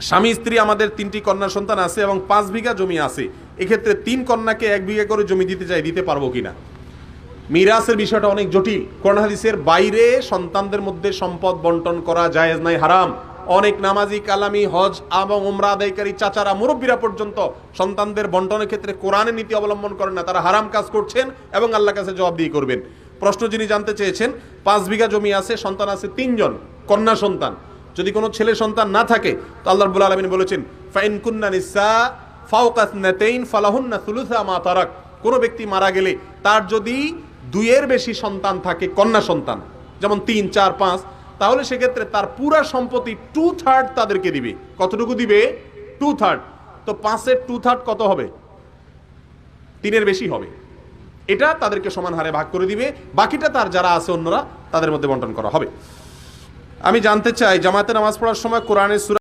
স্বামী, স্ত্রী আমাদের তিনটি কন্যা সন্তান আছে এবং পাঁচ বিঘা জমি আছে। এক্ষেত্রে তিন কন্যাকে এক বিঘা করে জমি দিতে চাই, দিতে পারব কিনা? মিরাসের বিষয়টা অনেক জটিল। কোরআন হাদিসের বাইরে সন্তানদের মধ্যে সম্পদ বন্টন করা জায়েজ নাই, হারাম। অনেক নামাজি, কালামি, হজ এবং উমরা আদায়কারী চাচারা, মুরব্বীরা পর্যন্ত সন্তানদের বন্টনের ক্ষেত্রে কোরআনের নীতি অবলম্বন করেন না। তারা হারাম কাজ করছেন এবং আল্লাহ কাছে জবাব দিয়ে করবেন। প্রশ্ন যিনি জানতে চেয়েছেন, পাঁচ বিঘা জমি আছে, সন্তান আছে তিনজন, কন্যা সন্তান। যদি কোনো ছেলে সন্তান না থাকে, তো আল্লাহ রব্বুল আলমিন বলেছেন, ফাইন কুন্না নিসা ফাউকাস নাতাইন ফালাহুন্না সুলুসা মা তারাক। কোনো ব্যক্তি মারা গেলে তার যদি দুইয়ের বেশি সন্তান থাকে, কন্যা সন্তান, যেমন তিন, চার, পাঁচ, তাহলে সেক্ষেত্রে তার পুরা সম্পত্তি টু থার্ড তাদেরকে দিবে। কতটুকু দিবে? টু থার্ড তো পাঁচের টু থার্ড কত হবে? তিনের বেশি হবে। এটা তাদেরকে সমান হারে ভাগ করে দিবে। বাকিটা তার যারা আছে, অন্যরা তাদের মধ্যে বন্টন করা হবে। আমি জানতে চাই জামাতে নামাজ পড়ার সময় কোরআনের